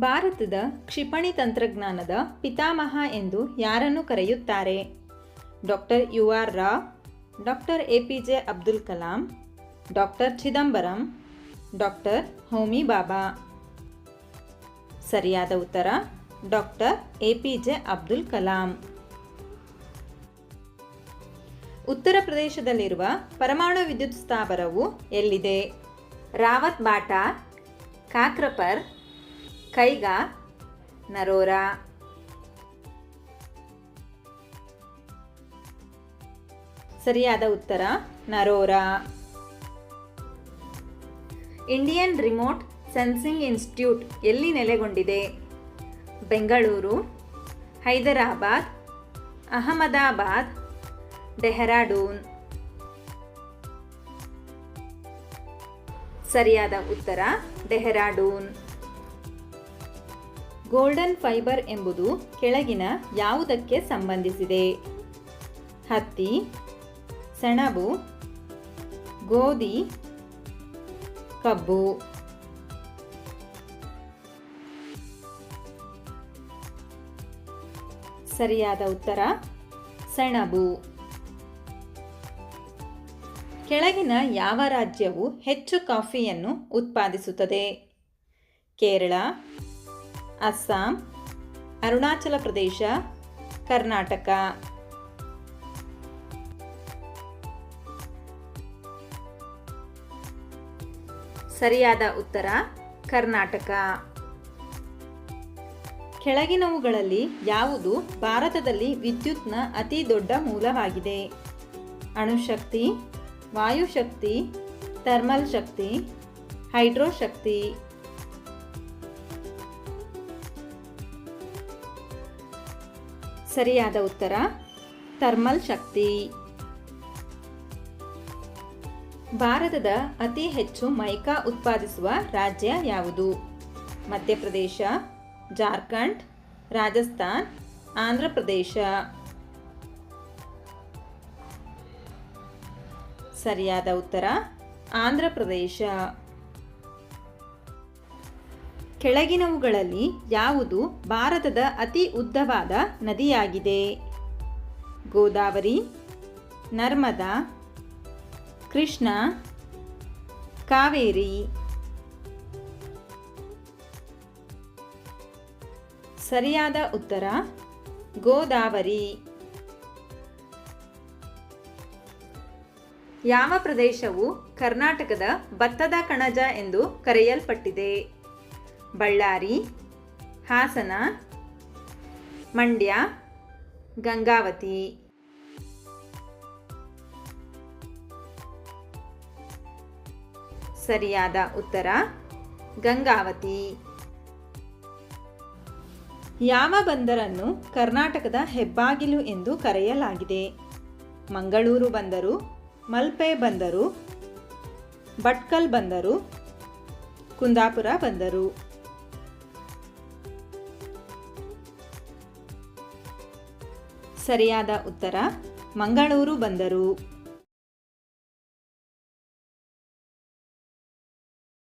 ಭಾರತದ ಕ್ಷಿಪಣಿ ತಂತ್ರಜ್ಞಾನದ ಪಿತಾಮಹ ಎಂದು ಯಾರನ್ನು ಕರೆಯುತ್ತಾರೆ? Doctor U. R. Rao doctor A. P. J. Abdul Kalam doctor Chidambaram doctor Homi Bhabha. ಸರಿಯಾದ ಉತ್ತರ doctor A. P. J. Abdul Kalam. ಉತ್ತರ ಪ್ರದೇಶದಲ್ಲಿರುವ ಪರಮಾಣು ವಿದ್ಯುತ್ ಸ್ಥಾವರವು ಎಲ್ಲಿದೆ? ರಾವತ್ ಬಾಟಾ, ಕಾಕ್ರಪರ್ ಕೈಗಾ ನರೋರಾ. ಸರಿಯಾದ ಉತ್ತರ, Narora. Indian remote sensing institute ಎಲ್ಲಿ ನೆಲೆಗೊಂಡಿದೆ? ಬೆಂಗಳೂರು, ಹೈದರಾಬಾದ್, ಅಹಮದಾಬಾದ್, ಡೆಹರಾಡೂನ್. ಸರಿಯಾದ ಉತ್ತರ, ಡೆಹ್ರಾಡೂನ್. ಗೋಲ್ಡನ್ ಫೈಬರ್ ಎಂಬುದು ಕೆಳಗಿನ ಯಾವುದಕ್ಕೆ ಸಂಬಂಧಿಸಿದೆ? ಹತ್ತಿ, ಸೆಣಬು, ಗೋಧಿ, ಕಬ್ಬು. ಸರಿಯಾದ ಉತ್ತರ, ಸೆಣಬು. ಕೆಳಗಿನ ಯಾವ ರಾಜ್ಯವು ಹೆಚ್ಚು ಕಾಫಿಯನ್ನು ಉತ್ಪಾದಿಸುತ್ತದೆ? ಕೇರಳ ಅಸ್ಸಾಂ ಅರುಣಾಚಲ ಪ್ರದೇಶ ಕರ್ನಾಟಕ ಸರಿಯಾದ ಉತ್ತರ, ಕರ್ನಾಟಕ. ಕೆಳಗಿನವುಗಳಲ್ಲಿ ಯಾವುದು ಭಾರತದಲ್ಲಿ ವಿದ್ಯುತ್ನ ಅತಿ ದೊಡ್ಡ ಮೂಲವಾಗಿದೆ? ಅಣುಶಕ್ತಿ, ವಾಯುಶಕ್ತಿ, ಥರ್ಮಲ್ ಶಕ್ತಿ, ಹೈಡ್ರೋ ಸರಿಯಾದ ಉತ್ತರ, ಥರ್ಮಲ್ ಶಕ್ತಿ. ಭಾರತದ ಅತಿ ಹೆಚ್ಚು ಮೈಕಾ ಉತ್ಪಾದಿಸುವ ರಾಜ್ಯ ಯಾವುದು? ಮಧ್ಯಪ್ರದೇಶ, ಜಾರ್ಖಂಡ್, ರಾಜಸ್ಥಾನ್ ಆಂಧ್ರ ಪ್ರದೇಶ ಸರಿಯಾದ ಉತ್ತರ ಆಂಧ್ರ ಪ್ರದೇಶ ಕೆಳಗಿನವುಗಳಲ್ಲಿ ಯಾವುದು ಭಾರತದ ಅತಿ ಉದ್ದವಾದ ನದಿಯಾಗಿದೆ? ಗೋದಾವರಿ, ನರ್ಮದಾ, ಕೃಷ್ಣ, ಕಾವೇರಿ. ಸರಿಯಾದ ಉತ್ತರ, ಗೋದಾವರಿ. ಯಾವ ಪ್ರದೇಶವು ಕರ್ನಾಟಕದ ಭತ್ತದ ಕಣಜ ಎಂದು ಕರೆಯಲ್ಪಟ್ಟಿದೆ? ಬಳ್ಳಾರಿ, ಹಾಸನ, ಮಂಡ್ಯ, ಗಂಗಾವತಿ. ಸರಿಯಾದ ಉತ್ತರ, ಗಂಗಾವತಿ. ಯಾವ ಬಂದರನ್ನು ಕರ್ನಾಟಕದ ಹೆಬ್ಬಾಗಿಲು ಎಂದು ಕರೆಯಲಾಗಿದೆ? ಮಂಗಳೂರು ಬಂದರು, ಮಲ್ಪೆ ಬಂದರು, ಭಟ್ಕಲ್ ಬಂದರು, ಕುಂದಾಪುರ ಬಂದರು. ಸರಿಯಾದ ಉತ್ತರ. ಮಂಗಳೂರು ಬಂದರು.